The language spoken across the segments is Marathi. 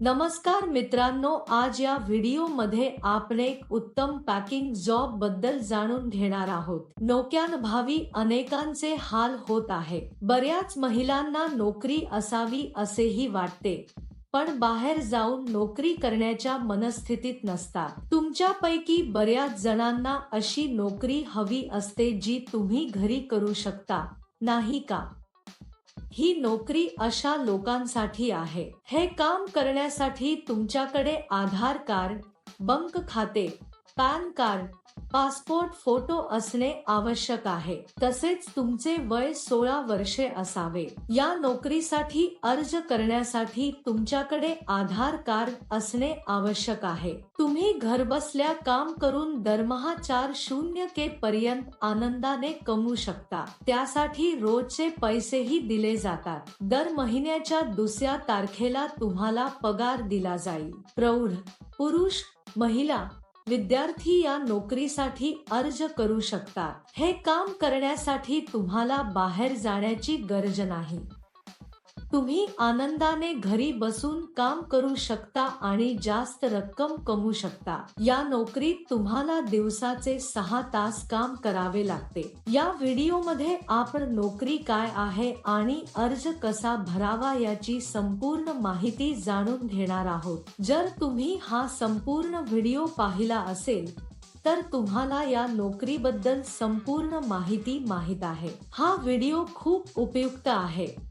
नमस्कार मित्रांनो आज या व्हिडिओमध्ये आपण एक उत्तम पॅकिंग जॉबबद्दल जाणून घेणार आहोत. नोक्यान अनेकांचे हाल होत आहे. बऱ्याच महिलांना नोकरी असावी असेही वाटते पण बाहेर जाऊन नोकरी करण्याच्या मनस्थितीत नसतात. तुमच्यापैकी बऱ्याच जणांना अशी नोकरी हवी असते जी तुम्ही घरी करू शकता नाही का? ही नोकरी अशा लोकांसाठी आहे. हे काम करण्यासाठी तुमच्याकडे आधार कार्ड बंक खाते पॅन कार्ड पासपोर्ट फोटो असणे आवश्यक आहे. तसेच तुमचे वय सोळा वर्षे असावे. या नोकरीसाठी अर्ज करण्यासाठी तुमच्याकडे आधार कार्ड असणे आवश्यक आहे. तुम्ही घरबसल्या काम करून दरमहा चार शून्य के पर्यंत आनंदाने कमवू शकता. त्यासाठी रोजचे पैसेही दिले जातात. दर महिन्याच्या दुसऱ्या तारखेला तुम्हाला पगार दिला जाईल. प्रौढ पुरुष महिला विद्यार्थी या नोकरीसाठी अर्ज करू शकतात. हे काम करण्यासाठी तुम्हाला बाहेर जाण्याची गरज नाही. तुम्ही आनंदाने घरी बसून काम करू शकता आणि जास्त रक्कम कमवू शकता. या नोकरीत तुम्हाला दिवसाचे सहा तास काम करावे लागते. या व्हिडिओमध्ये आपण नोकरी काय आहे आणि अर्ज कसा भरावा याची संपूर्ण माहिती जाणून घेणार आहोत. जर तुम्ही हा संपूर्ण व्हिडिओ पाहिला असेल तर तुम्हाला या नोकरीबद्दल संपूर्ण माहिती माहीत आहे. हा व्हिडिओ खूप उपयुक्त आहे.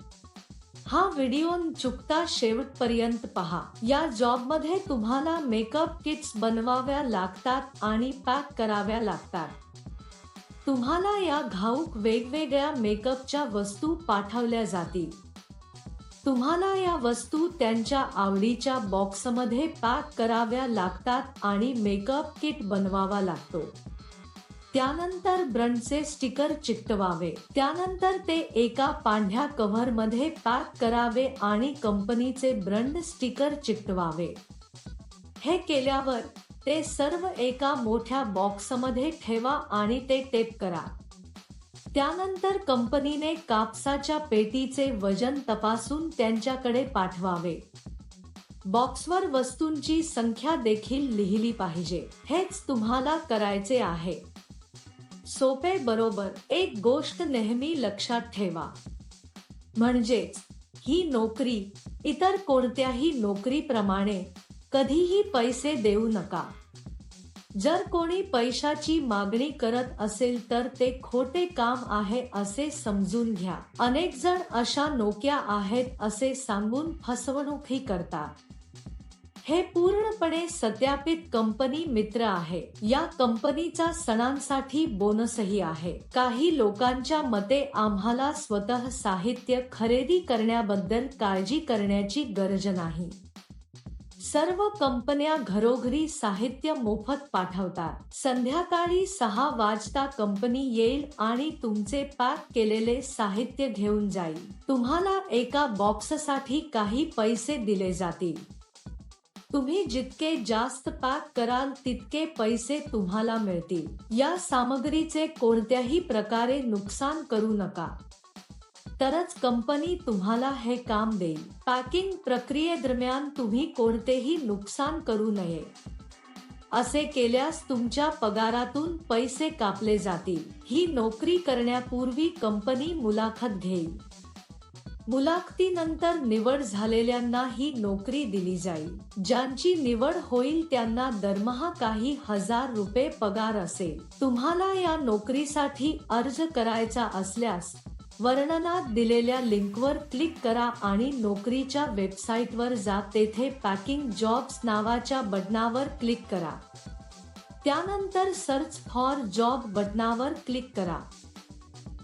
हा व्हिडिओ चुकता शेवटपर्यंत पहा. या जॉबमध्ये तुम्हाला मेकअप किट्स बनवाव्या लागतात आणि पॅक कराव्या लागतात. तुम्हाला या घाऊक वेगवेगळ्या मेकअपच्या वस्तू पाठवल्या जातील. तुम्हाला या वस्तू त्यांच्या आवडीच्या बॉक्समध्ये पॅक कराव्या लागतात आणि मेकअप किट बनवावा लागतो. त्यानंतर ब्रंडचे स्टिकर चिकटवावे. त्यानंतर ते एका पांढऱ्या कव्हरमध्ये पॅक करावे आणि कंपनीचे ब्रंड स्टिकर चिकटवावे. हे केल्यावर ते सर्व एका मोठ्या बॉक्समध्ये ठेवा आणि ते टेप करा. त्यानंतर कंपनीने कापसाच्या पेटीचे वजन तपासून त्यांच्याकडे पाठवावे. बॉक्सवर वस्तूंची संख्या देखील लिहिली पाहिजे. हेच तुम्हाला करायचे आहे. सोपे बरोबर एक गोष्ट नेहमी लक्षात ठेवा. म्हणजेच ही नोकरी इतर कोणत्याही नोकरीप्रमाणे कधीही पैसे देऊ नका. जर कोणी पैशाची मागणी करत असेल तर ते खोटे काम आहे असे समजून घ्या. अनेक जण अशा नोक्या आहेत असे सांगून फसवणूकही करतात. हे पूर्णपणे सत्यापित कंपनी मित्र आहे. या कंपनीचा सणांसाठी बोनसही आहे. काही लोकांच्या मते आम्हाला स्वतः साहित्य खरेदी करण्याबद्दल काळजी करण्याची गरज नाही. सर्व कंपन्या घरोघरी साहित्य मोफत पाठवतात. संध्याकाळी सहा वाजता कंपनी येईल आणि तुमचे पॅक केलेले साहित्य घेऊन जाईल. तुम्हाला एका बॉक्ससाठी काही पैसे दिले जातील. तुम्ही जितके जास्त पॅक कराल तितके पैसे तुम्हाला मिळतील. या सामग्रीचे कोणत्याही प्रकारे नुकसान करू नका. तरच कंपनी तुम्हाला हे काम देईल. पॅकिंग प्रक्रियेदरम्यान तुम्ही कोणतेही नुकसान करू नये. असे केल्यास तुमच्या पगारातून पैसे कापले जातील. ही नोकरी करण्यापूर्वी कंपनी मुलाखत घेईल. मुलाखतीनंतर निवड झालेल्यांना ही नोकरी दिली जाईल. ज्यांची निवड होईल त्यांना दरमहा काही हजार रुपये पगार असेल. तुम्हाला या नोकरीसाठी अर्ज करायचा असल्यास वर्णनात दिलेल्या लिंकवर क्लिक करा आणि नोकरीच्या वेबसाईटवर जा. तेथे पॅकिंग जॉब्स नावाच्या बटनावर क्लिक करा. त्यानंतर सर्च फॉर जॉब बटनावर क्लिक करा.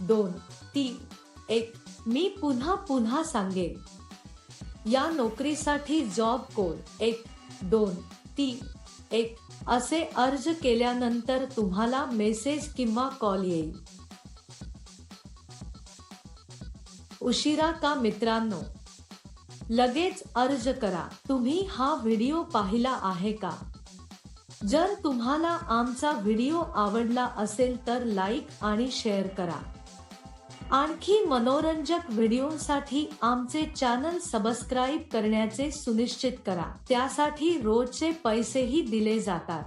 दोन तीन एक. मी पुन्हा पुन्हा सांगेन. या नोकरीसाठी जॉब कोड एक दोन तीन एक. असे अर्ज केल्यानंतर तुम्हाला मेसेज किंवा कॉल येईल. उशिरा का मित्रांनो? लगेच अर्ज करा. तुम्ही हा व्हिडिओ पाहिला आहे का? जर तुम्हाला आमचा व्हिडिओ आवडला असेल तर लाईक आणि शेअर करा. आणखी मनोरंजक व्हिडिओसाठी आमचे चॅनल सबस्क्राईब करण्याचे सुनिश्चित करा. त्यासाठी रोजचे पैसेही दिले जातात.